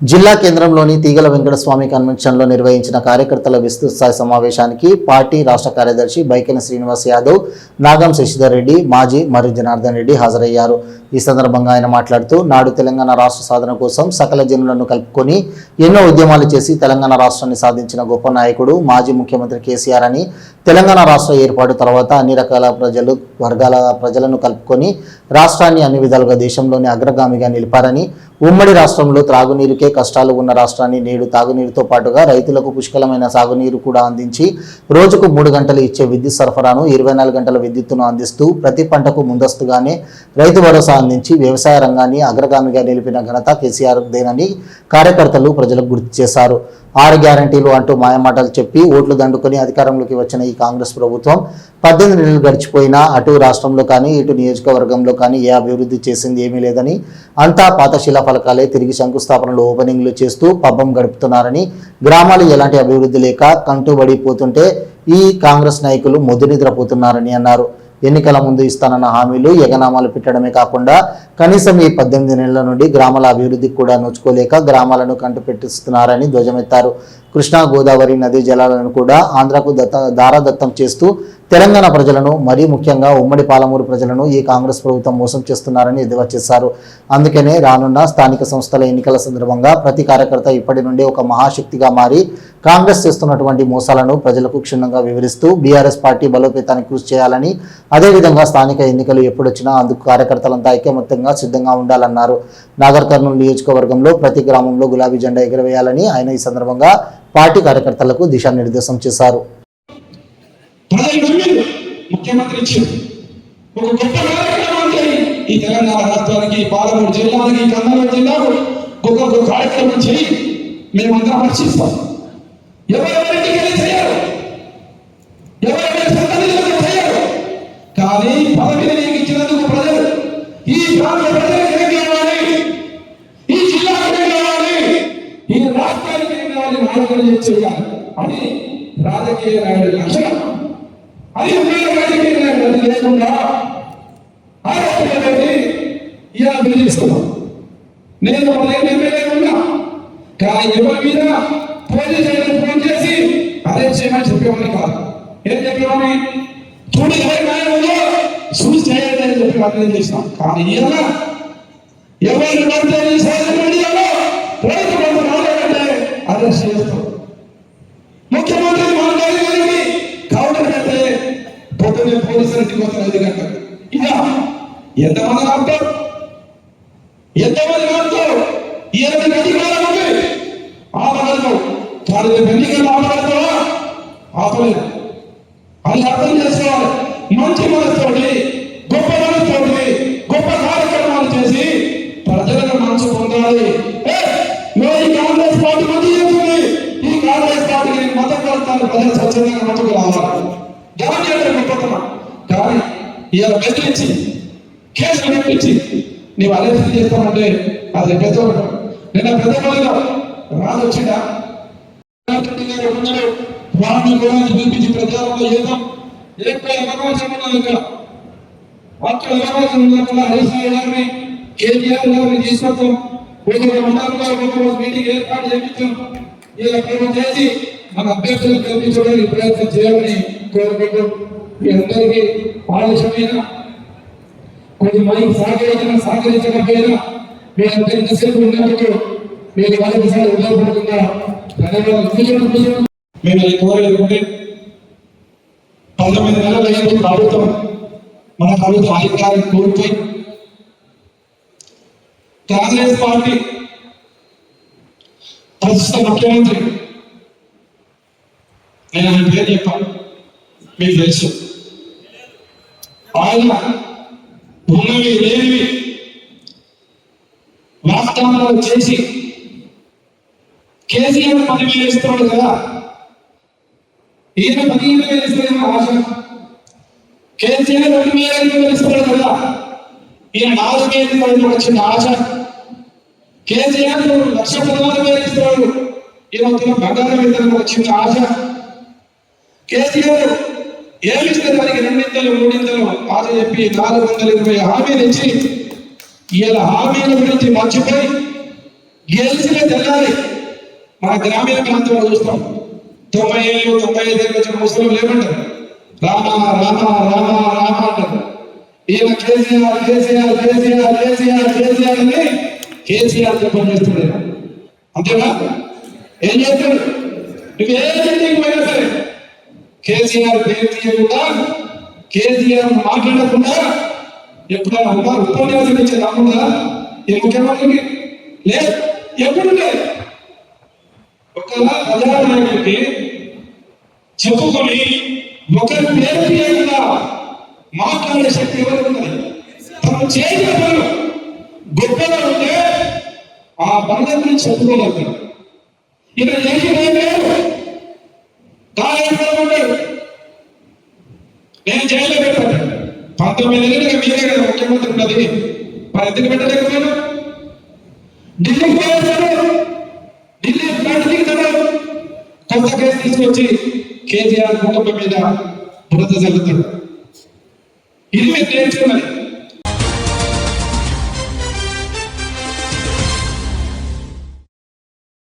జిల్లా కేంద్రంలోని తీగల వెంకటస్వామి కన్వెన్షన్లో నిర్వహించిన కార్యకర్తల విస్తృత స్థాయి సమావేశానికి పార్టీ రాష్ట్ర కార్యదర్శి బైకెన శ్రీనివాస్ యాదవ్ నాగం శశిధర్ రెడ్డి మాజీ మరి జనార్దన్ రెడ్డి హాజరయ్యారు. ఈ సందర్భంగా ఆయన మాట్లాడుతూ నాడు తెలంగాణ రాష్ట్ర సాధన కోసం సకల జనులను కలుపుకొని ఎన్నో ఉద్యమాలు చేసి తెలంగాణ రాష్ట్రాన్ని సాధించిన గొప్ప నాయకుడు మాజీ ముఖ్యమంత్రి కేసీఆర్ అని తెలంగాణ రాష్ట్ర ఏర్పాటు తర్వాత అన్ని రకాల ప్రజలు వర్గాల ప్రజలను కలుపుకొని రాష్ట్రాన్ని అన్ని విధాలుగా దేశంలోని అగ్రగామిగా నిలిపారని ఉమ్మడి రాష్ట్రంలో త్రాగునీరుకే కష్టాలు ఉన్న రాష్ట్రాన్ని నేడు తాగునీరుతో పాటుగా రైతులకు పుష్కలమైన సాగునీరు కూడా అందించి రోజుకు మూడు గంటలు ఇచ్చే విద్యుత్ సరఫరాను ఇరవై నాలుగు గంటల విద్యుత్తును అందిస్తూ ప్రతి పంటకు ముందస్తుగానే రైతు భరోసా అందించి వ్యవసాయ రంగాన్ని అగ్రగామిగా నిలిపిన ఘనత కేసీఆర్ దేనని కార్యకర్తలు ప్రజలకు గుర్తు చేశారు. ఆరు గ్యారంటీలు అంటూ మాయమాటలు చెప్పి ఓట్లు దండుకొని అధికారంలోకి వచ్చిన ఈ కాంగ్రెస్ ప్రభుత్వం పద్దెనిమిది నెలలు గడిచిపోయినా అటు రాష్ట్రంలో కానీ ఇటు నియోజకవర్గంలో కానీ ఏ అభివృద్ధి చేసింది ఏమీ లేదని అంతా పాత శిలాఫలకాలే తిరిగి శంకుస్థాపనలు ఓపెనింగ్లు చేస్తూ పబ్బం గడుపుతున్నారని గ్రామాలు ఎలాంటి అభివృద్ధి లేక కంటూబడిపోతుంటే ఈ కాంగ్రెస్ నాయకులు మొద్దు నిద్రపోతున్నారని అన్నారు. ఎన్నికల ముందు ఇస్తానన్న హామీలు ఎగనామాలు పెట్టడమే కాకుండా కనీసం ఈ పద్దెనిమిది నెలల నుండి గ్రామాల అభివృద్ధికి కూడా నోచుకోలేక గ్రామాలను కంటుపెట్టిస్తున్నారని ధ్వజమెత్తారు. కృష్ణా గోదావరి నదీ జలాలను కూడా ఆంధ్రకు దత్త దారాదత్తం చేస్తూ తెలంగాణ ప్రజలను మరీ ముఖ్యంగా ఉమ్మడి పాలమూరు ప్రజలను ఈ కాంగ్రెస్ ప్రభుత్వం మోసం చేస్తున్నారని ఎద్దేవా చేశారు. అందుకనే రానున్న స్థానిక సంస్థల ఎన్నికల సందర్భంగా ప్రతి కార్యకర్త ఇప్పటి నుండి ఒక మహాశక్తిగా మారి కాంగ్రెస్ చేస్తున్నటువంటి మోసాలను ప్రజలకు క్షుణ్ణంగా వివరిస్తూ బీఆర్ఎస్ పార్టీ బలోపేతానికి కృషి చేయాలని అదేవిధంగా స్థానిక ఎన్నికలు ఎప్పుడొచ్చినా అందుకు కార్యకర్తలంతా ఐక్యమత్యంగా సిద్ధంగా ఉండాలన్నారు. నాగర్ కర్నూలు నియోజకవర్గంలో ప్రతి గ్రామంలో గులాబీ జెండా ఎగురవేయాలని ఆయన ఈ సందర్భంగా పార్టీ కార్యకర్తలకు దిశానిర్దేశం చేశారు. ప్రజలు నమ్మింది ముఖ్యమంత్రి ఒక గొప్ప ఈ తెలంగాణ రాష్ట్రానికి పాలమూరు జిల్లానికి కర్నూలు జిల్లాకు గొప్ప గొప్ప కార్యక్రమం చేయి. మేమందరం హర్షిస్తాం. ఎవరెవరికి వెళ్ళి చేయరు ఎవరెవరి చేయరు కానీ పదవిని నీకు ఇచ్చినందుకు ప్రజలు ఈ ప్రాంత కావాలి నాయకులు చేయాలి. అని రాజకీయ నాయుడు లక్షణం అది ఉమ్మడి రాజకీయ నాయుడు అది లేకుండా ఆరోగ్యమైనది ఇలా బెదిరిస్తున్నాం నేను పదిహేను ఎమ్మెల్యే ఉన్నా కానీ ఎవరి మీద పోటీ చేయడానికి ఫోన్ చేసి అదే చేయమని చెప్పేవాడిని కాదు. ఏం చెప్పేవాడిని? చూడు ఎవరి న్యాయం చూసి చేయాలి అని చెప్పి అర్థం చేసినాం. కానీ ఇలా ఎవరిని పడితే ముఖ్యమంత్రి మన గారికి కౌంటర్ పెడితే పొద్దున్నే పోలీసులు ఇంటికి వస్తారు ఐదు గంటలకు. ఇలా ఎంతమంది ఆపుతారు? ఎంతమంది ఆపుతారు? ఈ ఎనిమిది అధికారం ఉంది ఆపగలరు. కానీ రేపు ఎన్నికలు ఆపగలుగుతావా? ఆపలేదు అది అర్థం చేసుకోవాలి. మంచి మనసుతోటి గొప్ప మతం కలుగుతాను ప్రజలు స్వచ్ఛందంగా మటుకు రావాలి. దాని అంటే గొప్పతనం కానీ ఇలా బెదిరించి కేసులు పెట్టించి నీవు అరెస్ట్ చేస్తామంటే అది పెద్ద నిన్న పెద్దపల్లిలో రాజు వచ్చిందా కూడా ప్రచారంలో అవకాశం ఉన్నది ఇక్కడ అక్కడ అవకాశం ఉన్నప్పుడు గారిని కేటీఆర్ గారిని తీసుకొస్తాం మండలంలో మీటింగ్ ఏర్పాటు చేయించాం. ఇలా ప్రయత్నం చేసి మన అభ్యర్థులు కల్పించడానికి ప్రయత్నం చేయాలని కోరుకుంటూ మీ అందరికీ ఆలోచన కొద్ది మంది సహకరించిన సహకరించకపోయినా మీ అందరి దశకు ఉన్నందుకు మీరు మరొకసారి ఉపయోగపడుతున్న ధన్యవాదాలు తెలియజేస్తున్నాను. మేము కోరేది పంతొమ్మిది నెలల అయ్యింది ప్రభుత్వం మన ప్రభుత్వం అధికారం కోల్పోయి కాంగ్రెస్ పార్టీ ప్రస్తుత ముఖ్యమంత్రి నేను ఆయన పేరు చెప్పాను మీకు తెలుసు. ఆయన ఉన్నవి లేనివి వాగ్దానాలు చేసి కేసీఆర్ పదివేలు ఇస్తున్నాడు కదా. ఈయన పదిహేను వేలు ఇస్తాడేమో ఆశ కేసీఆర్ రెండు వేల ఐదు వేలు ఇస్తున్నాడు కదా. ఈయన నాలుగు వేలు వచ్చిన ఆశ కేసీఆర్ లక్ష పదహారు వేలు ఇస్తున్నాడు ఈయన వచ్చిన బంగారం ఇస్తాడని వచ్చింది ఆశ. కేసీఆర్ ఏమి ఇస్తే దానికి రెండింతలు మూడింతలు ఆశ చెప్పి నాలుగు వందల ఇరవై హామీలు ఇచ్చి ఇలా హామీల గురించి మర్చిపోయి గెలిచిన తెల్లాలి. మన గ్రామీణ ప్రాంతంలో చూస్తాం. తొంభై ఏళ్ళు తొంభై ఐదు ఏళ్ళు వచ్చిన ముసలు లేమంటారు రామ రామ రామ రామ అంటారు. ఈయన కేసీఆర్ కేసీఆర్ కేసీఆర్ కేసీఆర్ కేసీఆర్ అని కేసీఆర్ చెప్పని చేస్తున్నాడు అంతేనా? ఏం చేస్తాడు? నువ్వు ఏ ఇంటికి పోయినా సరే కేసీఆర్ పేరు తీయకుండా కేసీఆర్ మాట్లాడకుండా ఎప్పుడైనా అమ్మ ఉపన్యాసం ఇచ్చే నమ్ముదా ఏ ముఖ్యమంత్రికి? లేదు. ఎప్పుడు లేదు. ఒక ప్రజానాయకుడికి చెప్పుకొని ఒకరి పేరు తీయకుండా మాట్లాడే శక్తి ఎవరికి ఉన్నది? తను చేసిన పనులు గొప్పగా ఉంటే ఆ పనుల గురించి చెప్పుకోగలుగుతాడు ఇక్కడ చేసిన ఏం లేదు. కాలేజీలో నేను జైల్లో పెట్టాను. పంతొమ్మిది ఏళ్ళుగా మీరే కదా ముఖ్యమంత్రి ఉన్నది మరి ఎందుకు పెట్టలేకపోయాను? ఢిల్లీ పోయేస్తాడు ఢిల్లీ ఫ్లైట్ దిగుతాడు కొత్త కేసు తీసుకొచ్చి కేజీఆర్ కుటుంబం మీద బురద జరుగుతాడు ఇది మీరు నేర్చుకున్నది